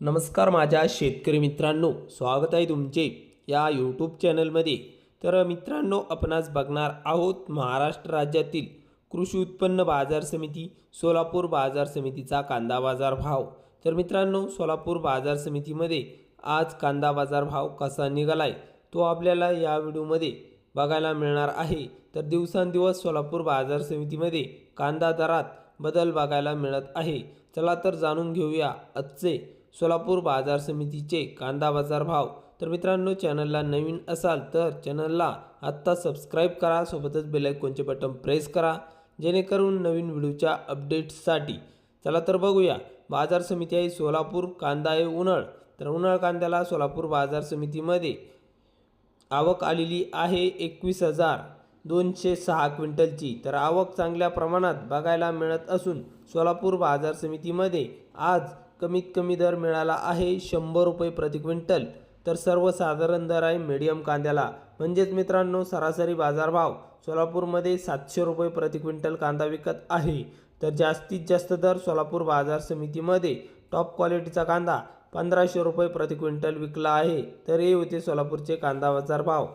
नमस्कार माझ्या शेतकरी मित्रांनो स्वागत आहे तुमचे या यूट्यूब चॅनलमध्ये तर मित्रांनो आपणास बघणार आहोत महाराष्ट्र राज्यातील कृषी उत्पन्न बाजार समिती सोलापूर बाजार समितीचा कांदा बाजार भाव. तर मित्रांनो सोलापूर बाजार समितीमध्ये आज कांदा बाजार भाव कसा निघाला आहे तो आपल्याला या व्हिडिओमध्ये बघायला मिळणार आहे. तर दिवसांदिवस सोलापूर बाजार समितीमध्ये कांदा दरात बदल बघायला मिळत आहे. चला तर जाणून घेऊया आजचे सोलापूर बाजार समितीचे कांदा बाजार भाव. तर मित्रांनो चॅनलला नवीन असाल तर चॅनलला आत्ता सबस्क्राईब करा सोबतच बेलायकोनचे बटन प्रेस करा जेणेकरून नवीन व्हिडिओच्या अपडेट्ससाठी. चला तर बघूया बाजार समिती आहे सोलापूर कांदा आहे उन्हाळ. तर उन्हाळ कांद्याला सोलापूर बाजार समितीमध्ये आवक आलेली आहे एकवीस हजार दोनशे सहा क्विंटलची. तर आवक चांगल्या प्रमाणात बघायला मिळत असून सोलापूर बाजार समितीमध्ये आज कमीत कमी दर मिळाला आहे शंभर रुपये प्रति क्विंटल. तर सर्वसाधारण दर आहे मीडियम कांद्याला. म्हणजेच मित्रांनो सरासरी बाजारभाव सोलापूरमध्ये सातशे रुपये प्रति क्विंटल कांदा विकत आहे. तर जास्तीत जास्त दर सोलापूर बाजार समितीमध्ये. टॉप क्वालिटीचा कांदा पंधराशे रुपये प्रति क्विंटल विकला आहे. तर हे होते सोलापूरचे कांदा बाजार भाव